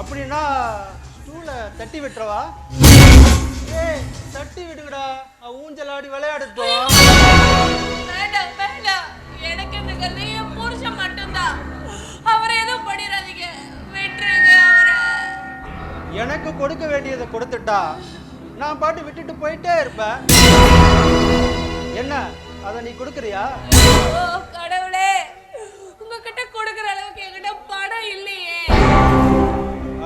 அப்படின்னா ஸ்டூல தட்டி விட்டுறவா? ஏய் தட்டி விடுங்கடா. ஊஞ்சல் ஆடி விளையாடுதோ எனக்கு கல்வி என் புருஷன் மட்டும்தான். அவரை எதுவும் பண்ணிடாதீங்க. விட்டுருங்க அவரை. எனக்கு கொடுக்க வேண்டியதை கொடுத்துட்டா நான் பாட்டு விட்டுட்டு போயிட்டே இருப்பேன். என்ன? அதை நீ கொடுக்குறியா? ஓ கடவுளே. உங்ககிட்ட கொடுக்குற அளவுக்கு என்கிட்ட பணம் இல்லையே.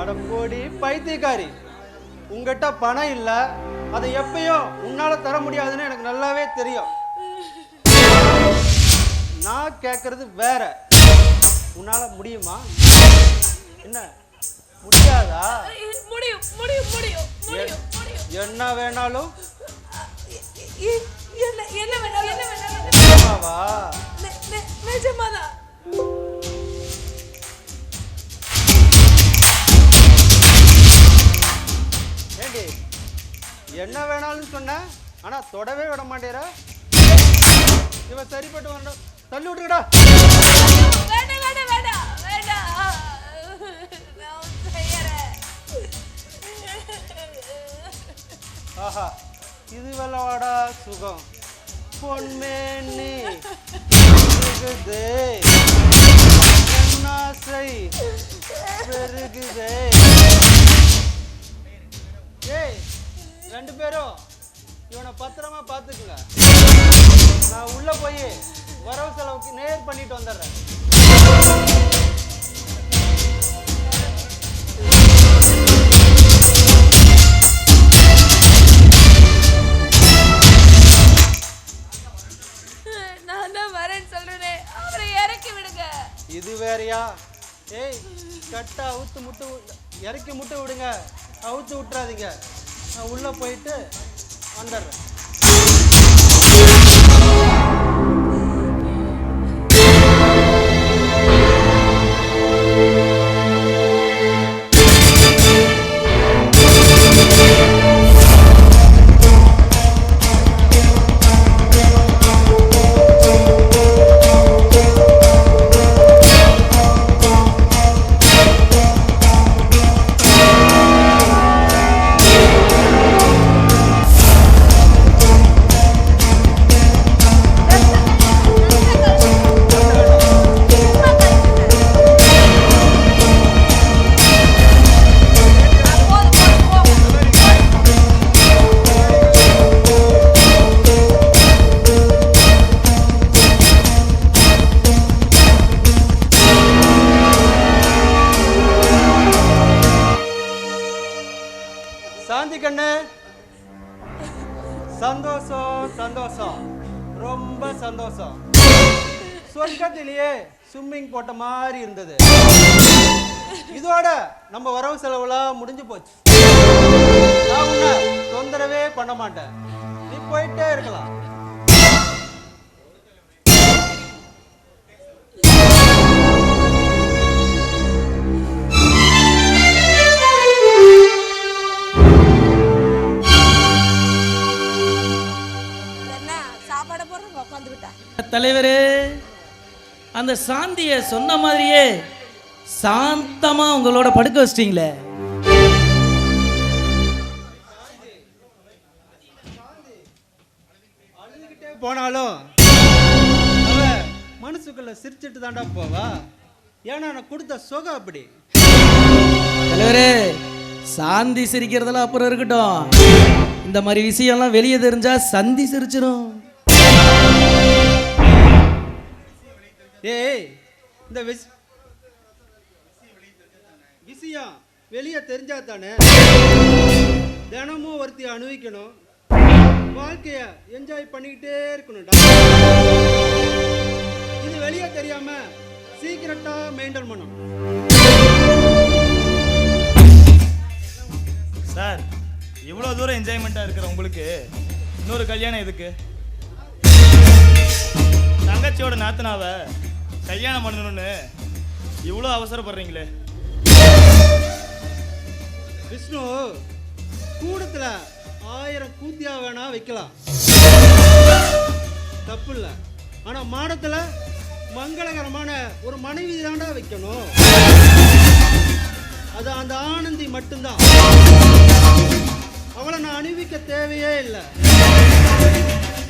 அட போடி பைத்தியக்காரி. உங்ககிட்ட பணம் இல்லை. அதை எப்பயும் உன்னால தர முடியாதுன்னு எனக்கு நல்லாவே தெரியும். நான் கேட்கறது வேற. உன்னால முடியுமா? என்ன? முடியாதா? முடியும் முடியும் முடியும் முடியும் என்ன வேணாலும்? என்ன என்ன வேணாலும் என்ன வேணாலும். நிஜமாவா? நிஜமாதான். ஏண்டி என்ன வேணாலும் சொன்ன ஆனா தொடவே விட மாட்டேற. இவ சரிப்பட்டு வரணும். தள்ளி செய்யறேன். ஆஹா இது வெள்ளவாடா சுகம். பொன்மேனி பெருகுதே. பெருகுதே. ஏய் ரெண்டு பேரும் இவனை பத்திரமா பார்த்துக்குங்க. நான் உள்ள போய் வரவு செலவுக்கு நேர் பண்ணிட்டு வந்துடுறேன். நான் தான் வரேன்னு சொல்றேனே. அவரை இறக்கி விடுங்க. இது வேறயா? ஏய் கட்டை அவுத்து முட்டு இறக்கி முட்டை விடுங்க. அவுத்து விட்டுறாதீங்க. நான் உள்ளே போயிட்டு வந்துடுறேன். சந்தோஷம் ரொம்ப சந்தோஷம். சொர்க்கத்திலேயே ஸ்விம்மிங் போட்ட மாதிரி இருந்தது. இதோட நம்ம வரவு செலவுலாம் முடிஞ்சு போச்சு. நான் உன்னை தொந்தரவே பண்ண மாட்டேன். நீ போயிட்டே இருக்கலாம். தலைவரே அந்த சாந்திய சொன்ன மாதிரியே சாந்தமா உங்களோட படுக்க வச்சிட்டீங்களே. போனாலும் அவ மனசுக்குள்ள சிரிச்சிட்டு தாண்டா போவா? ஏன்னா நான் கொடுத்த சுகம் அப்படி. தலைவரே சாந்தி சிரிக்கிறதெல்லாம் அப்புறம் இருக்கட்டும். இந்த மாதிரி விஷயம்லாம் வெளியே தெரிஞ்சா சந்தி சிரிச்சிடும் இந்த விஷ விஷயம் வெளியே தெரிஞ்சா தானே? தினமும் ஒருத்தி அனுபவிக்கணும் வாழ்க்கைய என்ஜாய் பண்ணிக்கிட்டே இருக்கணும்டா. இது வெளியே தெரியாம சீக்கிரட்டா மெயின்டைன் பண்ணும் சார் இவ்வளோ தூரம் என்ஜாய்மெண்ட்டாக இருக்கிற உங்களுக்கு இன்னொரு கல்யாணம் எதுக்கு? தங்கச்சியோட நாத்தனாவை கல்யாணம் பண்ணணும்னு இவ்வளோ அவசரப்படுறீங்களே. விஷ்ணு கூடத்துல ஆயிரம் கூத்தியா வேணா வைக்கலாம். தப்பு இல்லை. ஆனா மாடத்துல மங்களகரமான ஒரு மனைவி தாண்டா வைக்கணும். அது அந்த ஆனந்தி மட்டும்தான். அவளை நான் அணிவிக்க தேவையே இல்லை.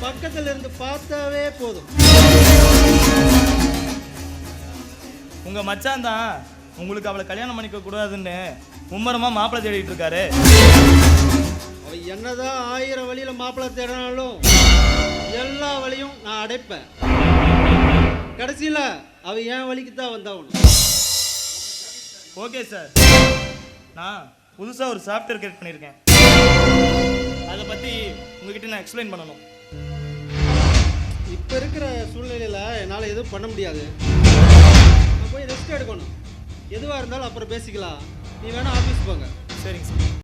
பக்கத்துல இருந்து பார்த்தாவே போதும். உங்க மச்சான் தான். உங்களுக்கு அவளை கல்யாணம் பண்ணிக்க கூடாதுன்னு மும்மரமா மாப்பிள்ளை தேடிட்டு இருக்காரு. அவ என்னதான் ஆயிரம் வழியில மாப்பிள்ளை தேடினாலும் எல்லா வழியும் நான் அடைப்பேன். கடைசியில அவ என் வழிக்கு தான் வந்தாகணும் ஓகே சார். நான் புதுசாக ஒரு சாஃப்ட்வேர் கிரியேட் பண்ணியிருக்கேன். அதை பற்றி உங்ககிட்ட நான் எக்ஸ்பிளைன் பண்ணணும். இப்போ இருக்கிற சூழ்நிலையில் என்னால் எதுவும் பண்ண முடியாது. போய் ரெஸ்ட் எடுக்கணும். எதுவாக இருந்தாலும் அப்புறம் பேசிக்கலாம். நீ வேணால் ஆஃபீஸ் போங்க. சரிங்க சார்.